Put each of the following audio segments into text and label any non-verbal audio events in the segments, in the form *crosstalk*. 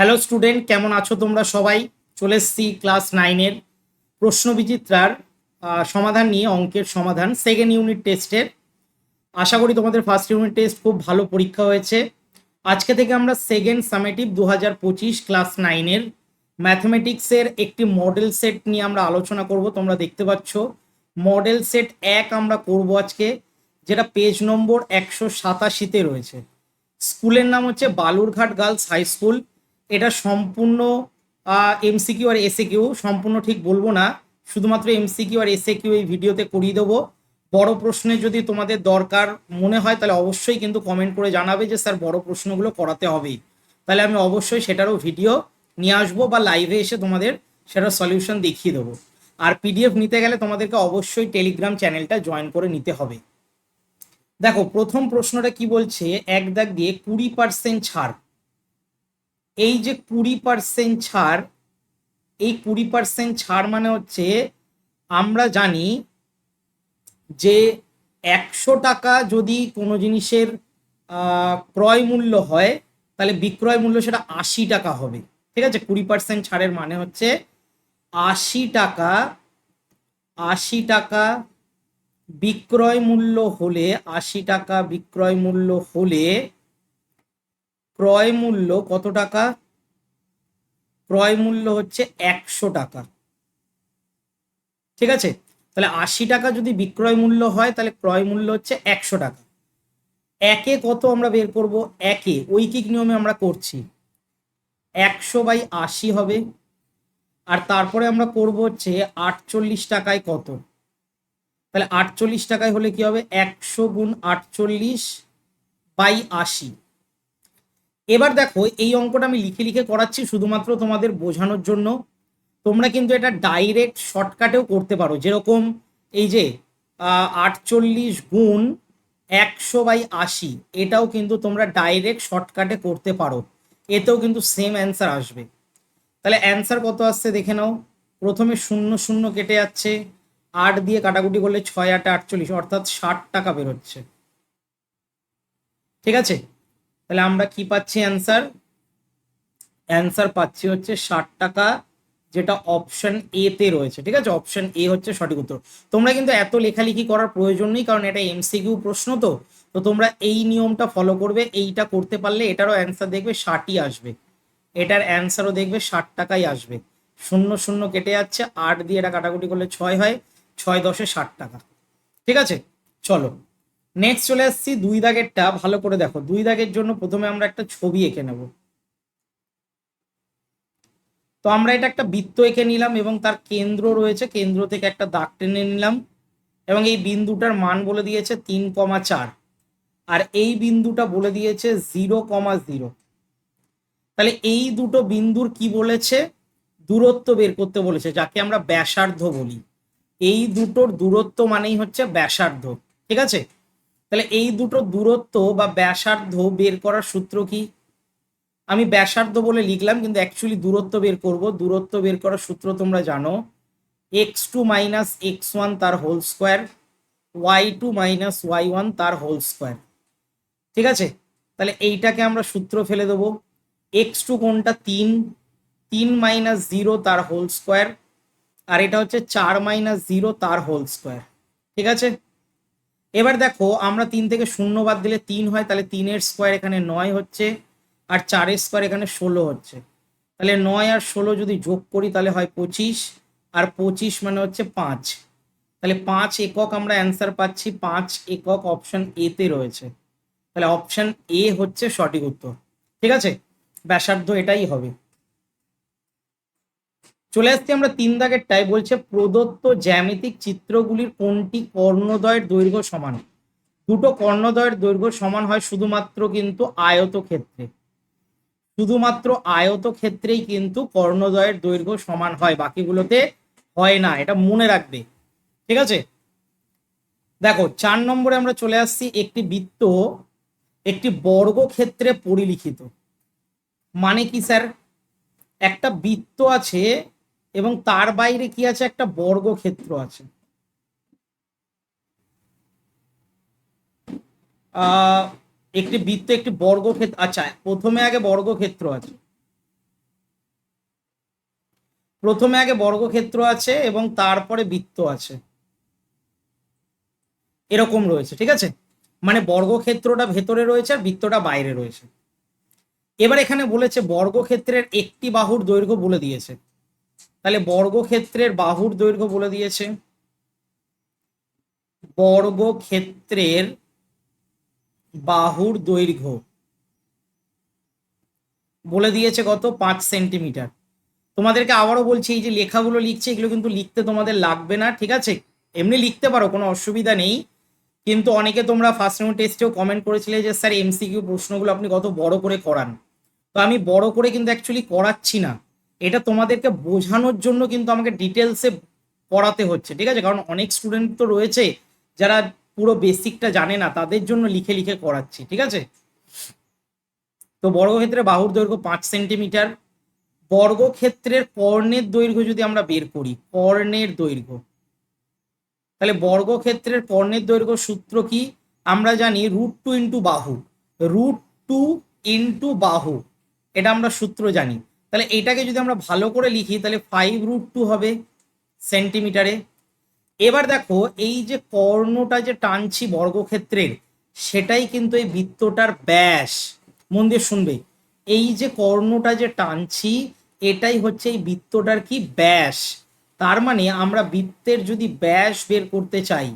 Hello student কেমন আছো তোমরা সবাই? চলে এসছি ক্লাস নাইনের প্রশ্ন বিচিত্রার আহ, সমাধান নিয়ে অঙ্কের সমাধান সেকেন্ড ইউনিট টেস্টের আশা করি তোমাদের ফার্স্ট ইউনিট টেস্ট খুব ভালো পরীক্ষা হয়েছে। আজকে থেকে আমরা সেকেন্ড সামেটিভ দু হাজার পঁচিশ ক্লাস নাইনের ম্যাথমেটিক্সের একটি মডেল সেট নিয়ে আমরা আলোচনা করব। তোমরা দেখতে পাচ্ছ মডেল সেট এক আমরা করব আজকে যেটা পেজ নম্বর একশো সাতাশিতে রয়েছে। স্কুলের নাম হচ্ছে বালুরঘাট গার্লস হাই স্কুল এটা সম্পূর্ণ এমসিকিউ আর এসে কিউ সম্পূর্ণ ঠিক বলব না। শুধুমাত্র এমসিকিউ আর এসে কিউ এই ভিডিওতে করিয়ে দেবো। বড় প্রশ্নে যদি তোমাদের দরকার মনে হয়, তাহলে অবশ্যই কিন্তু কমেন্ট করে জানাবে যে, স্যার, বড় প্রশ্নগুলো করাতে হবেই তাহলে আমি অবশ্যই সেটারও ভিডিও নিয়ে আসব বা লাইভে এসে তোমাদের সেটার সলিউশন দেখিয়ে দেবো। আর পিডিএফ নিতে গেলে তোমাদেরকে অবশ্যই টেলিগ্রাম চ্যানেলটা জয়েন করে নিতে হবে। দেখো, প্রথম প্রশ্নটা কি বলছে? এক দাগ দিয়ে কুড়ি পার্সেন্ট ছাড়। এই যে কুড়ি পার্সেন্ট ছাড়, এই কুড়ি পার্সেন্ট ছাড় মানে হচ্ছে, আমরা জানি যে একশো টাকা যদি কোনো জিনিসের ক্রয় মূল্য হয়, তাহলে বিক্রয় মূল্য সেটা আশি টাকা হবে। ঠিক আছে? কুড়ি পার্সেন্ট ছাড়ের মানে হচ্ছে আশি টাকা আশি টাকা বিক্রয় মূল্য হলে, আশি টাকা বিক্রয় মূল্য হলে ক্রয় মূল্য কত টাকা? ক্রয় মূল্য হচ্ছে একশো টাকা। ঠিক আছে? তাহলে আশি টাকা যদি বিক্রয় মূল্য হয়, তাহলে ক্রয় মূল্য হচ্ছে একশো টাকা। একে কত আমরা বের করব? একে। ঐকিক নিয়মে আমরা করছি। একশো বাই আশি হবে। আর তারপরে আমরা করব হচ্ছে আটচল্লিশ টাকায় কত? তাহলে আটচল্লিশ টাকায় হলে কি হবে? একশো গুণ আটচল্লিশ বাই আশি। এবার দেখো, এই অঙ্কটা আমি লিখে লিখে করাচ্ছি শুধুমাত্র তোমাদের বোঝানোর জন্য। তোমরা কিন্তু এটা ডাইরেক্ট শর্টকাটেও করতে পারো। যেরকম এই যে আটচল্লিশ গুণ একশো বাই আশি, এটাও কিন্তু তোমরা ডাইরেক্ট শর্টকাটে করতে পারো। এতেও কিন্তু সেম অ্যান্সার আসবে। তাহলে অ্যান্সার কত আসছে দেখে নাও। প্রথমে শূন্য শূন্য কেটে যাচ্ছে। আট দিয়ে কাটাকুটি করলে ছয়, আটে, আটচল্লিশ, অর্থাৎ ষাট টাকা বেরোচ্ছে। ঠিক আছে? তাহলে আমরা কি পাচ্ছি অ্যান্সার অ্যান্সার পাচ্ছি হচ্ছে ষাট টাকা, যেটা অপশন এ তে রয়েছে, ঠিক আছে? অপশন এ হচ্ছে সঠিক উত্তর। তোমরা কিন্তু এত লেখালেখি করার প্রয়োজন নেই, কারণ এটা এমসিকিউ প্রশ্ন তো। তো তোমরা এই নিয়মটা ফলো করবে, এইটা করতে পারলে এটারও অ্যান্সার দেখবে ষাটই আসবে। এটার অ্যান্সারও দেখবে ষাট টাকাই আসবে। শূন্য শূন্য কেটে যাচ্ছে, আট দিয়ে এটা কাটাকুটি করলে ছয় হয়, ছয় দশে ষাট টাকা। ঠিক আছে? চলো। নেক্সট চলে আসছি দুই দাগেরটা, ভালো করে দেখো। দুই দাগের জন্য প্রথমে আমরা একটা ছবি এঁকে নেব। তো আমরা এটা একটা বৃত্ত এঁকে নিলাম এবং তার কেন্দ্র রয়েছে। কেন্দ্র থেকে একটা দাগ টেনে নিলাম এবং এই বিন্দুটার মান বলে দিয়েছে তিন কমা চার। আর এই বিন্দুটা বলে দিয়েছে জিরো কমা জিরো। তাহলে এই দুটো বিন্দুর কি বলেছে? দূরত্ব বের করতে বলেছে, যাকে আমরা ব্যাসার্ধ বলি। এই দুটোর দূরত্ব মানেই হচ্ছে ব্যাসার্ধ, ঠিক আছে? তাহলে এই দুটো দূরত্ব বা ব্যাসার্ধ বের করার সূত্র কি? আমি ব্যাসার্ধ বলে লিখলাম, কিন্তু অ্যাকচুয়ালি দূরত্ব বের করব। দূরত্ব বের করার সূত্র তোমরা জানো। X two minus x one তার whole square y two minus y one তার হোল স্কোয়ার ঠিক আছে? তাহলে এইটাকে আমরা সূত্র ফেলে দেবো। এক্স টু কোনটা? তিন। তিন মাইনাস জিরো তার হোল স্কোয়ার আর এটা হচ্ছে চার মাইনাস জিরো তার হোল স্কোয়ার ঠিক আছে? এবার দেখো, আমরা তিন থেকে শূন্য বাদ দিলে তিন হয়, তাহলে তিনের স্কোয়ার এখানে নয় হচ্ছে, আর চারের স্কোয়ার এখানে ষোলো হচ্ছে। তাহলে নয় আর ষোলো যদি যোগ করি, তাহলে হয় পঁচিশ, আর পঁচিশ মানে হচ্ছে পাঁচ। তাহলে পাঁচ একক আমরা অ্যান্সার পাচ্ছি, পাঁচ একক অপশন এতে রয়েছে। তাহলে অপশন এ হচ্ছে সঠিক উত্তর। ঠিক আছে? ব্যাসার্ধ এটাই হবে। চলে আসছি আমরা তিন দাগেরটায় বলছে প্রদত্ত জ্যামিতিক চিত্রগুলির কোনটি কর্ণদয়ের দৈর্ঘ্য সমান? দুটো কর্ণদয়ের দৈর্ঘ্য সমান হয় শুধুমাত্র কিন্তু আয়ত ক্ষেত্রে শুধুমাত্র আয়ত ক্ষেত্রেই কিন্তু কর্ণদয়ের দৈর্ঘ্য সমান হয়, বাকিগুলোতে হয় না, এটা মনে রাখবে। ঠিক আছে? দেখো, চার নম্বরে আমরা চলে আসছি একটি বৃত্ত, একটি বর্গক্ষেত্রে পরিলিখিত। মানে কি স্যার? একটা বৃত্ত আছে এবং তার বাইরে কি আছে? একটা বর্গক্ষেত্র আছে। একটি বৃত্ত, একটি বর্গক্ষেত্র আচ্ছা প্রথমে আগে বর্গক্ষেত্র আছে। প্রথমে আগে বর্গক্ষেত্র আছে এবং তারপরে বৃত্ত আছে। এরকম রয়েছে, ঠিক আছে? মানে বর্গক্ষেত্রটা ভেতরে রয়েছে আর বৃত্তটা বাইরে রয়েছে। এবার এখানে বলেছে বর্গক্ষেত্রের একটি বাহুর দৈর্ঘ্য বলে দিয়েছে। তাহলে বর্গক্ষেত্রের বাহুর দৈর্ঘ্য বলে দিয়েছে। বর্গক্ষেত্রের বাহুর দৈর্ঘ্য বলে দিয়েছে কত? পাঁচ সেন্টিমিটার। তোমাদেরকে আবারও বলছি, এই যে লেখাগুলো লিখছে, এগুলো কিন্তু লিখতে তোমাদের লাগবে না, ঠিক আছে? এমনি লিখতে পারো, কোনো অসুবিধা নেই। কিন্তু অনেকে তোমরা ফার্স্ট ইউনিট টেস্টেও কমেন্ট করেছিলে যে, স্যার এমসিকিউ প্রশ্নগুলো আপনি কত বড় করে করান? তো আমি বড় করে কিন্তু অ্যাকচুয়ালি করাচ্ছি না। এটা তোমাদেরকে বোঝানোর জন্য কিন্তু আমাকে ডিটেলসে পড়াতে হচ্ছে, ঠিক আছে? কারণ অনেক স্টুডেন্ট তো রয়েছে যারা পুরো বেসিকটা জানে না, তাদের জন্য লিখে লিখে করাচ্ছি, ঠিক আছে? তো বর্গক্ষেত্রে বাহুর দৈর্ঘ্য পাঁচ সেন্টিমিটার। বর্গক্ষেত্রের কর্ণের দৈর্ঘ্য যদি আমরা বের করি, কর্ণের দৈর্ঘ্য। তাহলে বর্গক্ষেত্রের কর্ণের দৈর্ঘ্য সূত্র কি? আমরা জানি রুট টু ইন্টু বাহু। রুট টু ইন্টু বাহু। এটা আমরা সূত্র জানি। তাহলে এটাকে যদি আমরা ভালো করে লিখি, তাহলে ফাইভ রুট টু হবে সেন্টিমিটারে এবার দেখো, এই যে কর্ণটা যে টানছি বর্গক্ষেত্রের, সেটাই কিন্তু এই বৃত্তটার ব্যাস। মন দিয়ে শুনবে। এই যে কর্ণটা যে টানছি, এটাই হচ্ছে এই বৃত্তটার কি ব্যাস। তার মানে আমরা বৃত্তের যদি ব্যাস বের করতে চাই,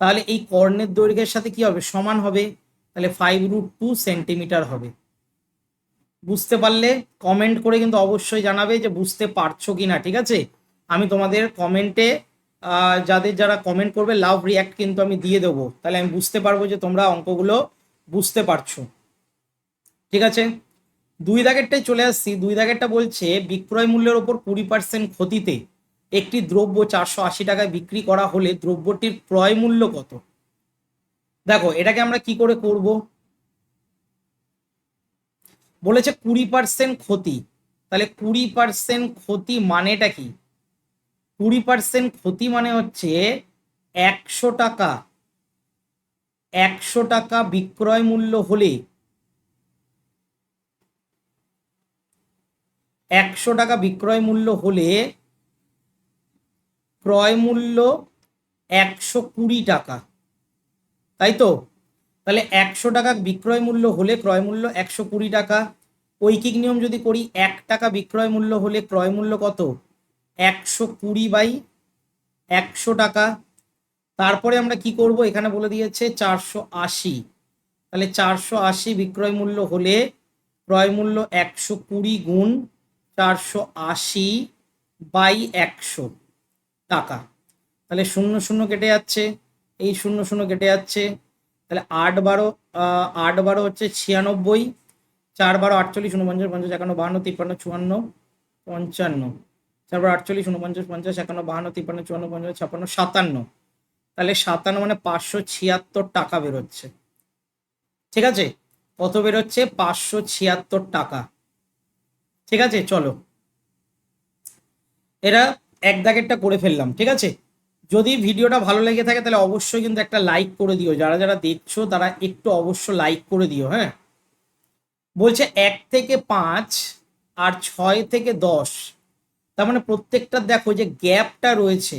তাহলে এই কর্ণের দৈর্ঘ্যের সাথে কি হবে? সমান হবে। তাহলে ফাইভ রুট টু সেন্টিমিটার হবে। বুঝতে পারলে কমেন্ট করে কিন্তু অবশ্যই জানাবে যে বুঝতে পারছ কি না ঠিক আছে? আমি তোমাদের কমেন্টে যাদের যারা কমেন্ট করবে লাভ রিয়াক্ট কিন্তু আমি দিয়ে দেবো। তাহলে আমি বুঝতে পারব যে তোমরা অঙ্কগুলো বুঝতে পারছ। ঠিক আছে? দুই দাগেরটাই চলে আসছি। দুই দাগেরটা বলছে, বিক্রয় মূল্যের ওপর কুড়ি পার্সেন্ট ক্ষতিতে একটি দ্রব্য চারশো আশি টাকায় বিক্রি করা হলে দ্রব্যটির ক্রয় মূল্য কত? দেখো, এটাকে আমরা কি করে করব? বলেছে কুড়ি পার্সেন্ট ক্ষতি। তাহলে কুড়ি পার্সেন্ট ক্ষতি মানেটা কি? কুড়ি পার্সেন্ট ক্ষতি মানে হচ্ছে একশো টাকা। একশো টাকা বিক্রয় মূল্য হলে একশো টাকা বিক্রয় মূল্য হলে ক্রয় মূল্য একশো কুড়ি টাকা। তাই তো? তাহলে একশো টাকা বিক্রয় মূল্য হলে ক্রয় মূল্য একশো কুড়ি টাকা। ঐকিক নিয়ম যদি করি, এক টাকা বিক্রয় মূল্য হলে ক্রয় মূল্য কত? একশো কুড়ি বাই একশো টাকা। তারপরে আমরা কি করব? এখানে বলে দিয়েছে চারশো আশি। তাহলে চারশো আশি বিক্রয় মূল্য হলে ক্রয় মূল্য একশো কুড়ি গুণ চারশো আশি বাই একশো টাকা। তাহলে শূন্য শূন্য কেটে যাচ্ছে। এই শূন্য শূন্য কেটে যাচ্ছে। তাহলে আট বারো আট বারো হচ্ছে ছিয়ানব্বই, চার বারো আটচল্লিশ, উনপঞ্চাশ, পঞ্চাশ, একান্ন, বাহান্ন, তিপ্পান্ন, চুয়ান্ন, পঞ্চান্ন। চার বারো আটচল্লিশ, উনপঞ্চাশ, পঞ্চাশ, একান্ন, বাহান্ন, তিপ্পান্ন, চুয়ান্ন, পঞ্চাশ, ছাপ্পান্ন, সাতান্ন। তাহলে সাতান্ন মানে পাঁচশো ছিয়াত্তর টাকা বেরোচ্ছে। ঠিক আছে? কত বেরোচ্ছে? পাঁচশো ছিয়াত্তর টাকা। ঠিক আছে? চলো। এরা এক দাগেরটা করে ফেললাম, ঠিক আছে? যদি ভিডিওটা ভালো লেগে থাকে, তাহলে অবশ্যই কিন্তু একটা লাইক করে দিও। যারা যারা দেখছ, তারা একটু অবশ্য লাইক করে দিও হ্যাঁ? বলছে এক থেকে পাঁচ আর ছয় থেকে দশ। তার মানে প্রত্যেকটা দেখো যে গ্যাপটা রয়েছে,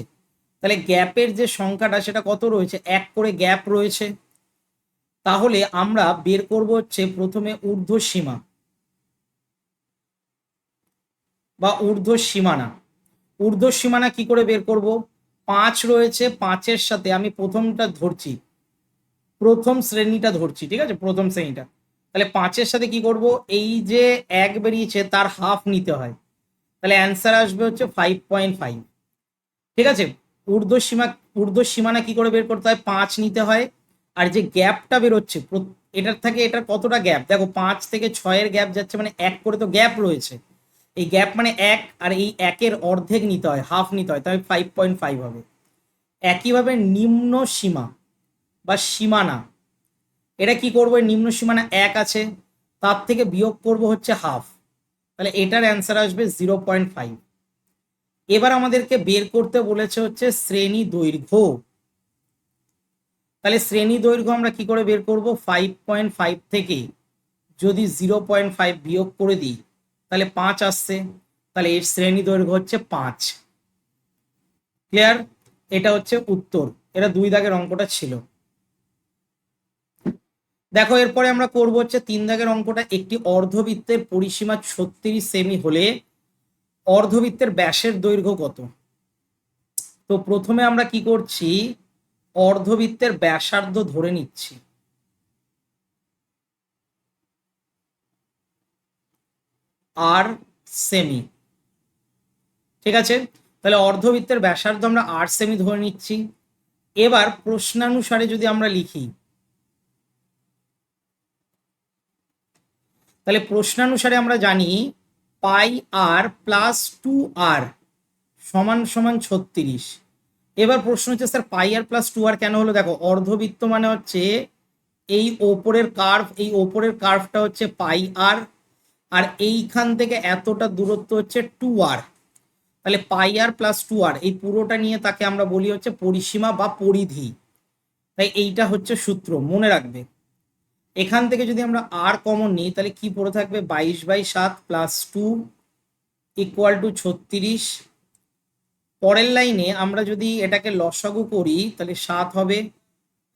তাহলে গ্যাপের যে সংখ্যাটা, সেটা কত রয়েছে? এক করে গ্যাপ রয়েছে। তাহলে আমরা বের করব হচ্ছে প্রথমে ঊর্ধ্ব সীমা বা ঊর্ধ্ব সীমানা ঊর্ধ্ব সীমানা কি করে বের করব? পাঁচ রয়েছে, পাঁচের সাথে আমি প্রথমটা ধরছি। প্রথম শ্রেণীটা ধরছি, ঠিক আছে? প্রথম শ্রেণীটা। তাহলে পাঁচের সাথে কি করব? এই যে এক বেরিয়েছে, তার হাফ নিতে হয়। তাহলে অ্যান্সার আসবে হচ্ছে ফাইভ পয়েন্ট ফাইভ ঠিক আছে? ঊর্ধ্ব সীমা, ঊর্ধ্ব সীমানা কি করে বের করতে হয়? পাঁচ নিতে হয়। আর যে গ্যাপটা বেরোচ্ছে এটার থেকে এটার কতটা গ্যাপ দেখো, পাঁচ থেকে ছয়ের গ্যাপ যাচ্ছে মানে এক করে তো গ্যাপ রয়েছে। এই গ্যাপ মানে এক আর এই একের অর্ধেক নিতে হয় হাফ নিতে হয়, তাহলে ফাইভ পয়েন্ট ফাইভ হবে। একইভাবে নিম্ন সীমা বা সীমানা, এটা কি করব? নিম্ন সীমানা এক আছে, তার থেকে বিয়োগ করব হচ্ছে হাফ তাহলে এটার অ্যান্সার আসবে জিরো পয়েন্ট ফাইভ এবার আমাদেরকে বের করতে বলেছে হচ্ছে শ্রেণি দৈর্ঘ্য। তাহলে শ্রেণি দৈর্ঘ্য আমরা কি করে বের করব? ফাইভ পয়েন্ট ফাইভ থেকে যদি জিরো পয়েন্ট ফাইভ বিয়োগ করে দিই তাহলে পাঁচ আসছে, তাহলে এর শ্রেণি দৈর্ঘ্য হচ্ছে পাঁচ। ক্লিয়ার এটা হচ্ছে উত্তর। এটা দুই দাগের অঙ্কটা ছিল। দেখো, এরপরে আমরা করব হচ্ছে তিন দাগের অঙ্কটা একটি অর্ধবৃত্তের পরিসীমা ছত্রিশ সেমি হলে অর্ধবৃত্তের ব্যাসের দৈর্ঘ্য কত? তো প্রথমে আমরা কি করছি? অর্ধবৃত্তের ব্যাসার্ধ ধরে নিচ্ছি। আর সেমি ঠিক আছে? তাহলে অর্ধবৃত্তের ব্যাসার্ধ আমরা আর সেমি ধরে নিচ্ছি। এবার প্রশ্নানুসারে যদি আমরা লিখি, তাহলে প্রশ্নানুসারে আমরা জানি পাই আর প্লাস টু আর সমান সমান ছত্রিশ। এবার প্রশ্ন হচ্ছে, sir, pi r plus two r কেন হলো? দেখো, অর্ধবৃত্ত মানে হচ্ছে এই ওপরের কার্ভ এই ওপরের কার্ভটা হচ্ছে পাই আর আর এইখান থেকে এতটা দূরত্ব হচ্ছে টু আর তাহলে পাই আর প্লাস টু আর এই পুরোটা নিয়ে তাকে আমরা বলি হচ্ছে পরিসীমা বা পরিধি। তাই এইটা হচ্ছে সূত্র, মনে রাখবে। এখান থেকে যদি আমরা আর কমন নিই, তাহলে কি পড়ে থাকবে? বাইশ বাই সাত প্লাস টু ইকুয়াল টু ছত্রিশ। পরের লাইনে আমরা যদি এটাকে লসাগু করি, তাহলে সাত হবে।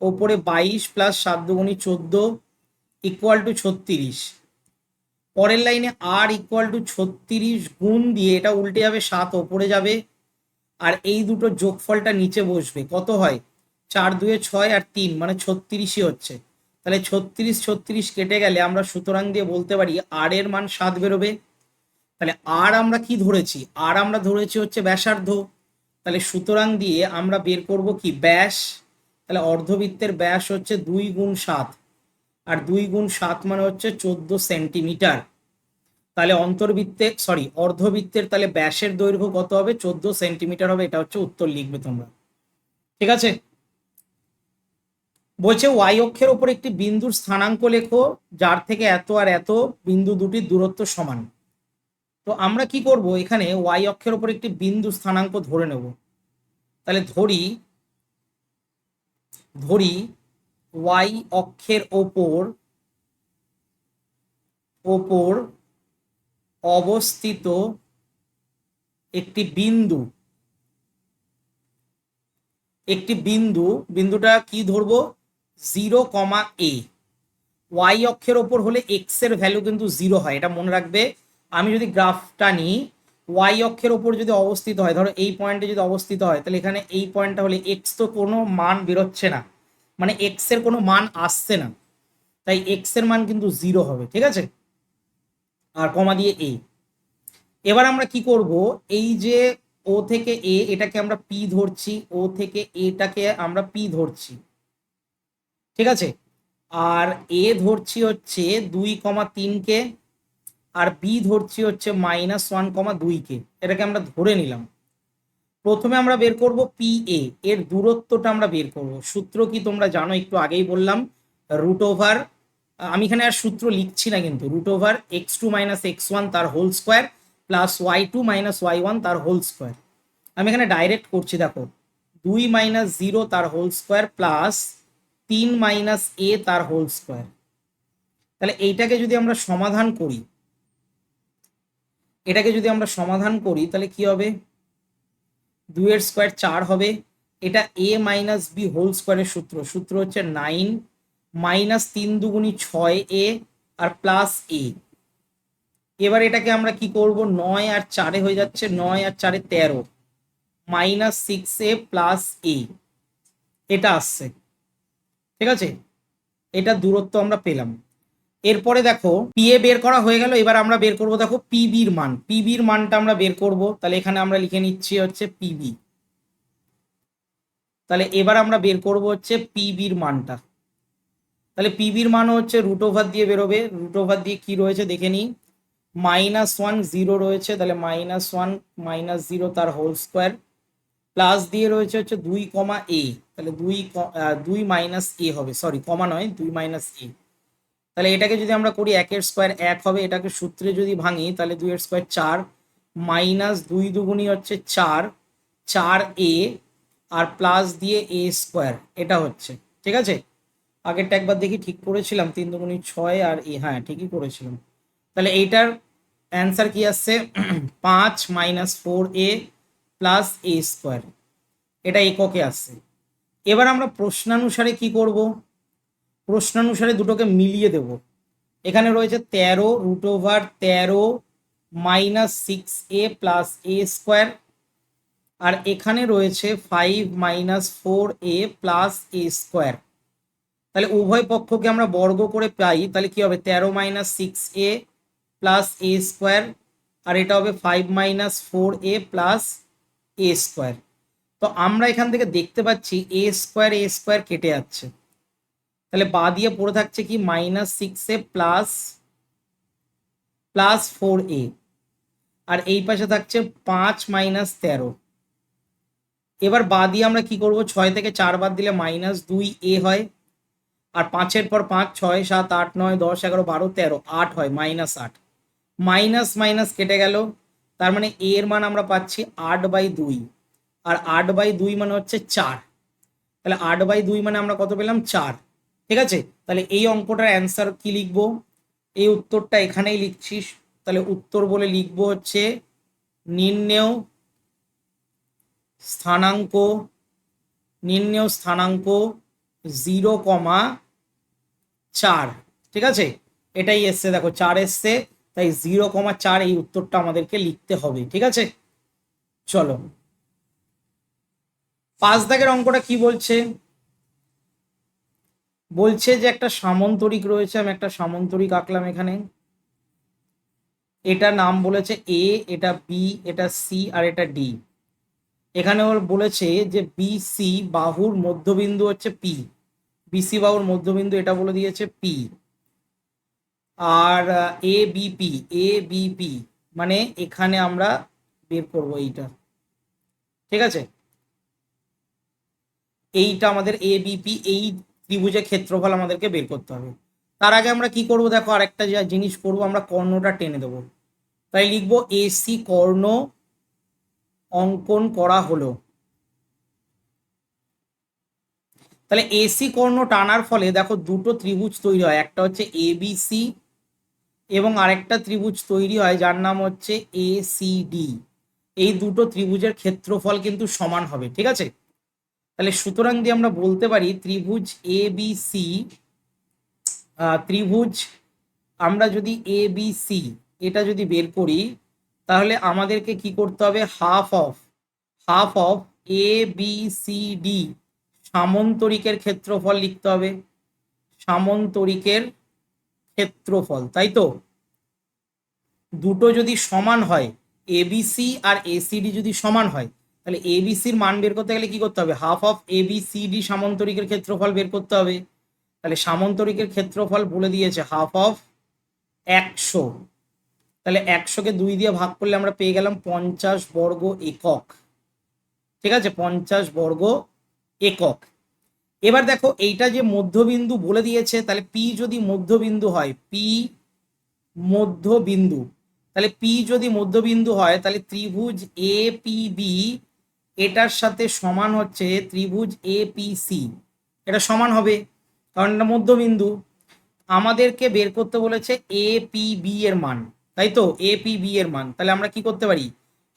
ওপরে বাইশ প্লাস সাত দুগুণি চোদ্দ ইকুয়াল টু ছত্রিশ। পরের লাইনে আর ইকুয়াল টু ছত্রিশ গুণ দিয়ে এটা উল্টে যাবে সাত, ওপরে যাবে, আর এই দুটো যোগফলটা নিচে বসবে। কত হয়? চার, দুয়ে ছয় আর তিন মানে ছত্রিশই হচ্ছে। তাহলে ছত্রিশ ছত্রিশ কেটে গেলে আমরা সুতরাং দিয়ে বলতে পারি আর এর মান সাত বেরোবে। তাহলে আর আমরা কি ধরেছি? আর আমরা ধরেছি হচ্ছে ব্যাসার্ধ। তাহলে সুতরাং দিয়ে আমরা বের করব কি? ব্যাস। তাহলে অর্ধবৃত্তের ব্যাস হচ্ছে দুই গুণ সাত। আর দুই গুণ সাত মানে হচ্ছে চোদ্দ সেন্টিমিটার। তাহলে অন্তর্বৃত্তে সরি অর্ধবৃত্তের তাহলে ব্যাসের দৈর্ঘ্য কত হবে? চোদ্দ সেন্টিমিটার হবে, এটা হচ্ছে উত্তর লিখবে তোমরা। ঠিক আছে? বলছে ওয়াই অক্ষের ওপর একটি বিন্দুর স্থানাঙ্ক লেখো, যার থেকে এত আর এত বিন্দু দুটির দূরত্ব সমান। তো আমরা কি করব? এখানে ওয়াই অক্ষের ওপর একটি বিন্দু স্থানাঙ্ক ধরে নেব। তাহলে ধরি ধরি ওয়াই অক্ষের ওপর ওপর অবস্থিত একটি বিন্দু। একটি বিন্দু, বিন্দুটা কি ধরবো? জিরো কমা এ ওয়াই অক্ষের ওপর হলে এক্সের ভ্যালু কিন্তু জিরো হয়, এটা মনে রাখবে। আমি যদি গ্রাফটা নিই ওয়াই অক্ষের ওপর যদি অবস্থিত হয়, ধরো এই পয়েন্টে যদি অবস্থিত হয়, তাহলে এখানে এই পয়েন্টটা হলে এক্স তো কোনো মান বেরোচ্ছে না। মানে এক্সের কোনো মান আসছে না। তাই এক্সের মান কিন্তু জিরো হবে, ঠিক আছে? আর কমা দিয়ে এ এবার আমরা কি করব? এই যে ও থেকে এ এটাকে আমরা পি ধরছি ও থেকে এটাকে আমরা পি ধরছি। ঠিক আছে? আর এ ধরছি হচ্ছে দুই কমা তিনকে আর বি ধরছি হচ্ছে মাইনাস ওয়ান কমা দুইকে এটাকে আমরা ধরে নিলাম। প্রথমে আমরা বের করব পি এ এর দূরত্বটা আমরা বের করব। সূত্র কি তোমরা জানো? একটু আগেই বললাম রুট ওভার আমি এখানে আর সূত্র লিখছি না কিন্তু root over x two minus x one তার whole square plus y two minus y one তার হোল স্কোয়ার আমি এখানে ডাইরেক্ট করছি, দেখো, দুই মাইনাস জিরো তার হোল স্কোয়ার প্লাস তিন মাইনাস এ তার হোল স্কোয়ার তাহলে এইটাকে যদি আমরা সমাধান করি, এটাকে যদি আমরা সমাধান করি, তাহলে কি হবে? দুইয়ের স্কোয়ার চার হবে। এটা এ মাইনাস বি হোল স্কোয়ারের সূত্র। সূত্র হচ্ছে নাইন মাইনাস তিন দুগুণি ছয় এ আর প্লাস এ এবার এটাকে আমরা কি করব? নয় আর চারে হয়ে যাচ্ছে নয় আর চারে তেরো। মাইনাস সিক্স প্লাস এ এটা আসছে। ঠিক আছে? এটা দূরত্ব আমরা পেলাম। এরপরে দেখো পি এ বের করা হয়ে গেল, এবার আমরা বের করব দেখো পিবির মান। পিবির মানটা আমরা বের করব, তাহলে এখানে আমরা লিখে নিচ্ছি হচ্ছে পিবি তাহলে এবার আমরা বের করব হচ্ছে পিবির মানটা। তাহলে পিবির মান হচ্ছে রুট ওভার দিয়ে বেরোবে। রুট ওভার দিয়ে কি রয়েছে দেখে নিই। মাইনাস ওয়ান জিরো রয়েছে, তাহলে মাইনাস ওয়ান মাইনাস জিরো তার হোল স্কোয়ার প্লাস দিয়ে রয়েছে হচ্ছে দুই কমা এ তাহলে দুই দুই মাইনাস এ হবে। সরি কমা নয়, দুই মাইনাস এ তাহলে এটাকে যদি আমরা করি একের স্কোয়ার এক হবে, এটাকে সূত্রে যদি ভাঙি, তাহলে দুইয়ের স্কোয়ার চার মাইনাস দুই দুগুণি হচ্ছে চার চার এ আর প্লাস দিয়ে এ স্কোয়ার, এটা হচ্ছে, ঠিক আছে? আগেরটা একবার দেখি ঠিক করেছিলাম, তিন দুগুণি ছয় আর এ হ্যাঁ ঠিকই করেছিলাম। তাহলে এইটার অ্যান্সার কি আসছে? *clears throat* পাঁচ minus four a plus a square, এটা এককে আসছে। এবার আমরা প্রশ্নানুসারে কি করব? প্রশ্নানুসারে দুটোকে মিলিয়ে দেব। এখানে রয়েছে তেরো রুট ওভার তেরো minus six a plus a square আর এখানে রয়েছে five minus four a plus a square তাহলে উভয় পক্ষকে আমরা বর্গ করে পাই, তাহলে কি হবে? তেরো minus six a plus a square আর এটা হবে five minus four a plus a square তো আমরা এখান থেকে দেখতে পাচ্ছি এ স্কোয়ার এ স্কোয়ার কেটে যাচ্ছে। তাহলে বা দিয়ে পড়ে থাকছে কি? Minus six a plus plus four a আর এই পাশে থাকছে পাঁচ মাইনাস তেরো। এবার বা দিয়ে আমরা কি করব? ছয় থেকে চার বাদ দিলে মাইনাস দুই এ হয়। আর পাঁচের পর পাঁচ, ছয়, সাত, আট, নয়, দশ, এগারো, বারো, তেরো, আট হয় মাইনাস আট। মাইনাস মাইনাস কেটে গেল। তার মানে এ এর মান আমরা পাচ্ছি আট বাই দুই। আর আট বাই দুই মানে হচ্ছে চার। তাহলে আট বাই দুই মানে আমরা কত পেলাম? চার। ঠিক আছে? তাহলে এই অঙ্কটার অ্যান্সার কি লিখব? এই উত্তরটা এখানেই লিখছিস তাহলে উত্তর বলে লিখব হচ্ছে, নির্ণেয় স্থানাঙ্ক নির্ণেয় স্থানাঙ্ক জিরো কমা চার। ঠিক আছে? এটাই এসছে, দেখো চার এসছে, তাই জিরো কমা চার এই উত্তরটা আমাদেরকে লিখতে হবে। ঠিক আছে? চলো। পাঁচ দাগের অঙ্কটা কি বলছে? বলছে যে একটা সামন্তরিক রয়েছে, আমি একটা সামন্তরিক আঁকলাম এখানে। এটা নাম বলেছে এ এটা বি এটা সি আর এটা ডি এখানে ওর বলেছে যে বিসি বাহুর মধ্যবিন্দু হচ্ছে পি বিসি বাহুর মধ্যবিন্দু এটা বলে দিয়েছে পি আর এ বিপি এ বিপি মানে এখানে আমরা বের করব এইটা। ঠিক আছে? এইটা আমাদের এ বিপি এই ত্রিভুজের ক্ষেত্রফল আমাদেরকে বের করতে হবে। তার আগে আমরা কি করব? দেখো আরেকটা যা জিনিস করব, আমরা কর্ণটা টেনে দেবো। তাই লিখব এসি কর্ণ অঙ্কন করা হলো। তাহলে এসি কর্ণ টানার ফলে দেখো দুটো ত্রিভুজ তৈরি হয়। একটা হচ্ছে এবিসি এবং আরেকটা ত্রিভুজ তৈরি হয় যার নাম হচ্ছে এসিডি এই দুটো ত্রিভুজের ক্ষেত্রফল কিন্তু সমান হবে, ঠিক আছে? তাহলে সুতরাং দিয়ে আমরা বলতে পারি ত্রিভুজ এ বি সি ত্রিভুজ আমরা যদি এ বি সি এটা যদি বের করি, তাহলে আমাদেরকে কি করতে হবে? Half of half of A B C D সামন্তরিকের ক্ষেত্রফল লিখতে হবে। সামন্তরিকের ক্ষেত্রফল, তাই তো? দুটো যদি সমান হয় এবিসি আর এসিডি যদি সমান হয় তাহলে এবিসির মান বের করতে গেলে কি করতে হবে? হাফ অফ এবিসিডি সামন্তরিকের ক্ষেত্রফল বের করতে হবে। তাহলে সামন্তরিকের ক্ষেত্রফল বলে দিয়েছে হাফ অফ একশো। তাহলে একশোকে দুই দিয়ে ভাগ করলে আমরা পেয়ে গেলাম পঞ্চাশ বর্গ একক। ঠিক আছে? পঞ্চাশ বর্গ একক। এবার দেখো, এইটা যে মধ্যবিন্দু বলে দিয়েছে, তাহলে পি যদি মধ্যবিন্দু হয় পি মধ্যবিন্দু। তাহলে পি যদি মধ্যবিন্দু হয়, তাহলে ত্রিভুজ এ পি বি এটার সাথে সমান হচ্ছে ত্রিভুজ এ পি সি এটা সমান হবে। কারণ এটা মধ্যবিন্দু। আমাদেরকে বের করতে বলেছে এ পি বি এর মান। তাই তো? এ পি বি এর মান। তাহলে আমরা কি করতে পারি?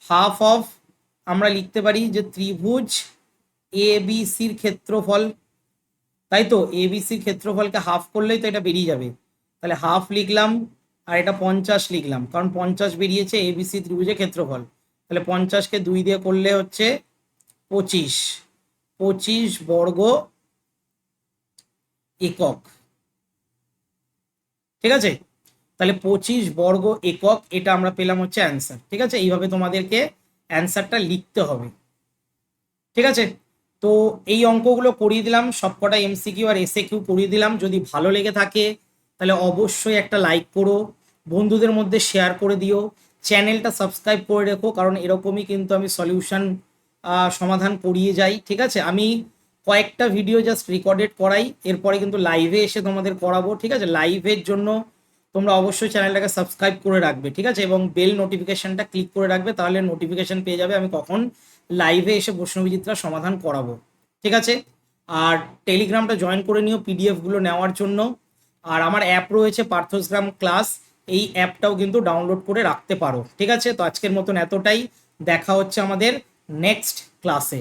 হাফ অফ আমরা লিখতে পারি যে ত্রিভুজ এ বি সির ক্ষেত্রফল। তাই তো? এ বি সির ক্ষেত্রফলকে হাফ করলেই তো এটা বেরিয়ে যাবে। তাহলে হাফ লিখলাম আর এটা পঞ্চাশ লিখলাম। কারণ পঞ্চাশ বেরিয়েছে এ বি সি ত্রিভুজের ক্ষেত্রফল। তাহলে পঞ্চাশকে দুই দিয়ে করলে হচ্ছে পঁচিশ। পঁচিশ বর্গ একক। ঠিক আছে? তাহলে পঁচিশ বর্গ একক, এটা আমরা পেলাম হচ্ছে অ্যান্সার ঠিক আছে? এইভাবে তোমাদেরকে অ্যান্সারটা লিখতে হবে। ঠিক আছে? তো এই অঙ্কগুলো করিয়ে দিলাম, সবকটা এমসিকিউ আর এসে কিউ করিয়ে দিলাম। যদি ভালো লেগে থাকে, তাহলে অবশ্যই একটা লাইক করো, বন্ধুদের মধ্যে শেয়ার করে দিও। চ্যানেলটা সাবস্ক্রাইব করে রেখো, কারণ এরকমই কিন্তু আমি সলিউশন সমাধান করিয়ে যাই, ঠিক আছে? আমি কয়েকটা ভিডিও জাস্ট রেকর্ডেড করাই, এরপরে কিন্তু লাইভে এসে তোমাদের করাবো ঠিক আছে? লাইভের জন্য তোমরা অবশ্যই চ্যানেলটাকে সাবস্ক্রাইব করে রাখবে, ঠিক আছে? এবং বেল নোটিফিকেশনটা ক্লিক করে রাখবে, তাহলে নোটিফিকেশন পেয়ে যাবে আমি কখন লাইভে এসে প্রশ্নবিচিত্রা সমাধান করাবো, ঠিক আছে? আর টেলিগ্রামটা জয়েন করে নিও পিডিএফগুলো নেওয়ার জন্য। আর আমার অ্যাপ রয়েছে পার্থসগ্রাম ক্লাস এই অ্যাপটাও কিন্তু ডাউনলোড করে রাখতে পারো, ঠিক আছে? তো আজকের মতন এতটাই। দেখা হচ্ছে আমাদের নেক্সট ক্লাসে